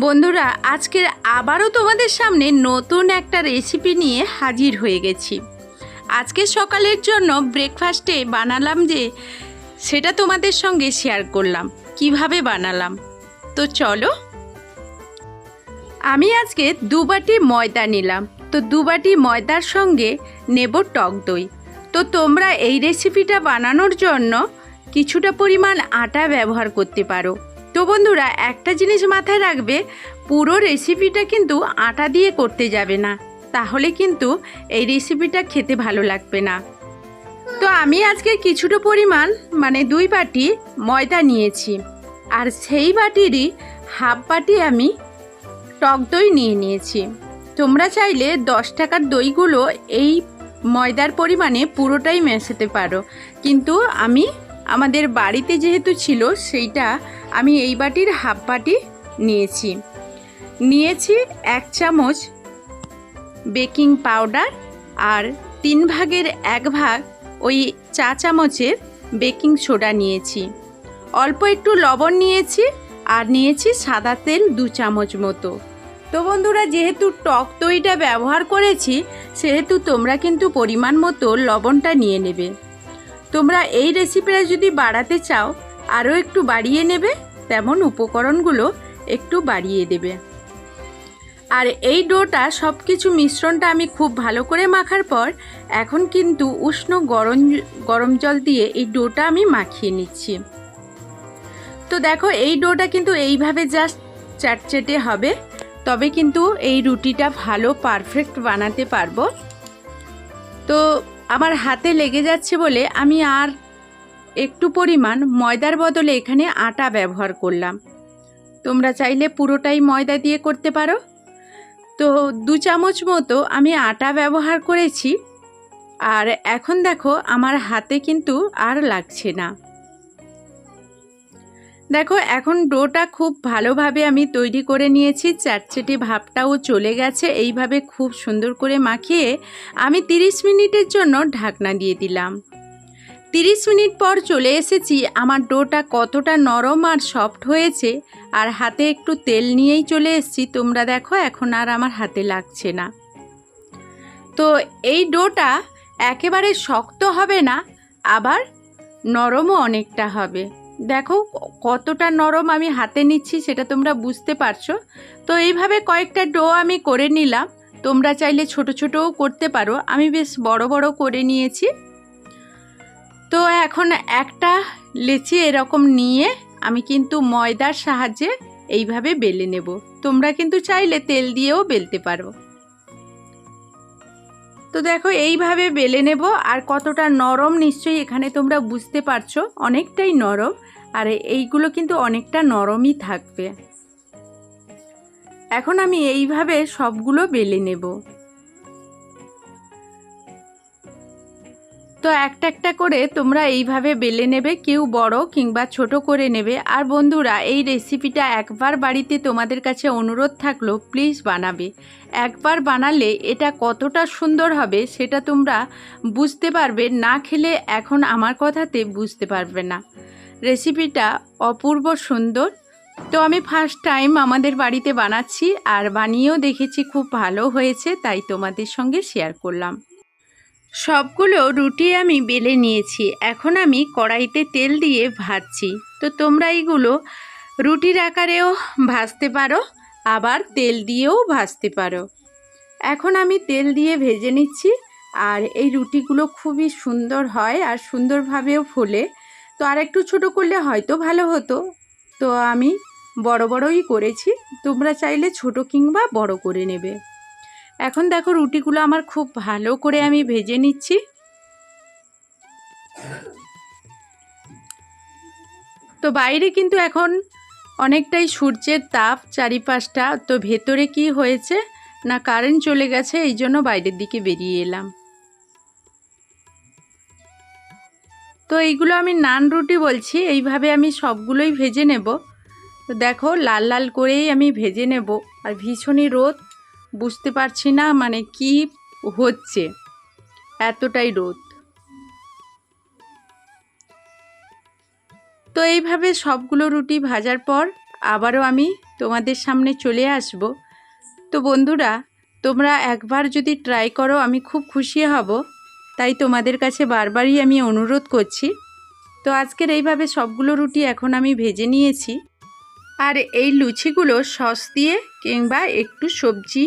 বন্ধুরা, আজকের আবারও তোমাদের সামনে নতুন একটা রেসিপি নিয়ে হাজির হয়ে গেছি। আজকে সকালের জন্য ব্রেকফাস্টে বানালাম যে, সেটা তোমাদের সঙ্গে শেয়ার করলাম। কীভাবে বানালাম? তো চলো। আমি আজকে দু বাটি ময়দা নিলাম। তো দু বাটি ময়দার সঙ্গে নেব টক দই। তো তোমরা এই রেসিপিটা বানানোর জন্য কিছুটা পরিমাণ আটা ব্যবহার করতে পারো। তো বন্ধুরা, একটা জিনিস মাথায় রাখবে, পুরো রেসিপিটা কিন্তু আটা দিয়ে করতে যাবে না। তাহলে কিন্তু এই রেসিপিটা খেতে ভালো লাগবে না। তো আমি আজকে কিছুটা পরিমাণ মানে দুই বাটি ময়দা নিয়েছি। আর সেই বাটিরই হাফ বাটি আমি টক দই নিয়ে নিয়েছি। তোমরা চাইলে দশ টাকার দইগুলো এই ময়দার পরিমাণে পুরোটাই মেশাতে পারো। কিন্তু আমি আমাদের বাড়িতে যেহেতু ছিল, সেইটা আমি এই বাটির হাফ বাটি নিয়েছি। নিয়েছি এক চামচ বেকিং পাউডার আর তিন ভাগের এক ভাগ ওই চা চামচের বেকিং সোডা নিয়েছি। অল্প একটু লবণ নিয়েছি আর নিয়েছি সাদা তেল দু চামচ মতো। তো বন্ধুরা, যেহেতু টক দইটা ব্যবহার করেছি, সেহেতু তোমরা কিন্তু পরিমাণ মতো লবণটা নিয়ে নেবে। তোমরা এই রেসিপিটা যদি বাড়াতে চাও, আরও একটু বাড়িয়ে নেবে, তেমন উপকরণগুলো একটু বাড়িয়ে দেবে। আর এই ডোটা সব কিছু মিশ্রণটা আমি খুব ভালো করে মাখার পর, এখন কিন্তু উষ্ণ গরম গরম জল দিয়ে এই ডোটা আমি মাখিয়ে নিচ্ছি। তো দেখো, এই ডোটা কিন্তু এইভাবে জাস্ট চাটচেটে হবে, তবে কিন্তু এই রুটিটা ভালো পারফেক্ট বানাতে পারব। তো আমার হাতে লেগে যাচ্ছে বলে আমি আর একটু পরিমাণ ময়দার বদলে এখানে আটা ব্যবহার করলাম। তোমরা চাইলে পুরোটাই ময়দা দিয়ে করতে পারো। তো দু চামচ মতো আমি আটা ব্যবহার করেছি। আর এখন দেখো, আমার হাতে কিন্তু আর লাগছে না। দেখো, এখন ডোটা খুব ভালোভাবে আমি তৈরি করে নিয়েছি চাটচেটে ভাবটাও চলে গেছে, এইভাবে খুব সুন্দর করে মাখিয়ে আমি 30 মিনিটের জন্য ঢাকনা দিয়ে দিলাম। 30 মিনিট পর চলে এসেছি, আমার ডোটা কতটা নরম আর সফট হয়েছে, আর হাতে একটু তেল নিয়েই চলে এসেছি, তোমরা দেখো, এখন আর আমার হাতে লাগছে না। তো এই ডোটা একেবারে শক্ত হবে না, আবার নরমও অনেকটা হবে। দেখো, কতটা নরম আমি হাতে নিচ্ছি, সেটা তোমরা বুঝতে পারছ। তো এইভাবে কয়েকটা ডো আমি করে নিলাম। তোমরা চাইলে ছোট ছোটও করতে পারো। আমি বেশ বড় বড় করে নিয়েছি। তো এখন একটা লেচি এরকম নিয়ে আমি কিন্তু ময়দার সাহায্যে এইভাবে বেলে নেব। তোমরা কিন্তু চাইলে তেল দিয়েও বেলতে পারো। তো দেখো, এইভাবে বেলে নেব, আর কতটা নরম নিশ্চয়ই এখানে তোমরা বুঝতে পারছ, অনেকটাই নরম, আর এইগুলো কিন্তু অনেকটা নরমই থাকবে। এখন আমি এইভাবে সবগুলো বেলে নেব। তো একটা একটা করে তোমরা এইভাবে বেলে নেবে, কেউ বড় কিংবা ছোট করে নেবে। আর বন্ধুরা, এই রেসিপিটা একবার বাড়িতে তোমাদের কাছে অনুরোধ থাকল প্লিজ বানাবে। একবার বানালে এটা কতটা সুন্দর হবে সেটা তোমরা বুঝতে পারবে, না খেলে এখন আমার কথাতে বুঝতে পারবে না। রেসিপিটা অপূর্ব সুন্দর। তো আমি ফার্স্ট টাইম আমাদের বাড়িতে বানাচ্ছি, আর বানিয়েও দেখেছি খুব ভালো হয়েছে, তাই তোমাদের সঙ্গে শেয়ার করলাম। সবগুলো রুটি আমি বেলে নিয়েছি। এখন আমি কড়াইতে তেল দিয়ে ভাজছি। তো তোমরা এইগুলো রুটির আকারেও ভাজতে পারো, আবার তেল দিয়েও ভাজতে পারো। এখন আমি তেল দিয়ে ভেজে নিচ্ছি, আর এই রুটিগুলো খুবই সুন্দর হয় আর সুন্দরভাবেও ফোলে। তো আর একটু ছোটো করলে হয়তো ভালো হতো। তো আমি বড় বড়ই করেছি, তোমরা চাইলে ছোট কিংবা বড় করে নেবে। এখন দেখো রুটিগুলো আমার খুব ভালো করে আমি ভেজে নিচ্ছি। তো বাইরে কিন্তু এখন অনেকটাই সূর্যের তাপ চারিপাশটা, তো ভেতরে কি হয়েছে? না কারেন্ট চলে গেছে, এই জন্য বাইরের দিকে বেরিয়ে এলাম। তো এইগুলো আমি নান রুটি বলছি, এইভাবে আমি সবগুলোই ভেজে নেব। তো দেখো লাল লাল করেই আমি ভেজে নেব, আর ভীষণই রোদ। বুঝতে পারছি না মানে কি হচ্ছে। এতটাই রোদ। তো এইভাবে সবগুলো রুটি ভাজার পর আবারও আমি তোমাদের সামনে চলে আসব। তো বন্ধুরা, তোমরা একবার যদি ট্রাই করো, আমি খুব খুশি হব। তাই তোমাদের কাছে বারবারই আমি অনুরোধ করছি। তো আজকের এইভাবে সবগুলো রুটি এখন আমি ভেজে নিয়েছি। আর এই লুচিগুলো সস দিয়ে কিংবা একটু সবজি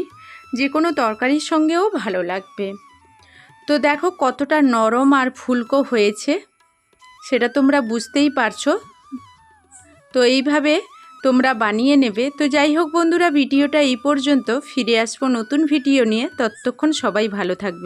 যে কোনো তরকারির সঙ্গেও ভালো লাগবে। তো দেখো কতটা নরম আর ফুলকো হয়েছে, সেটা তোমরা বুঝতেই পারছ। তো এইভাবে তোমরা বানিয়ে নেবে। তো যাই হোক বন্ধুরা, ভিডিওটা এই পর্যন্ত। ফিরে আসব নতুন ভিডিও নিয়ে। ততক্ষণ সবাই ভালো থাকবে।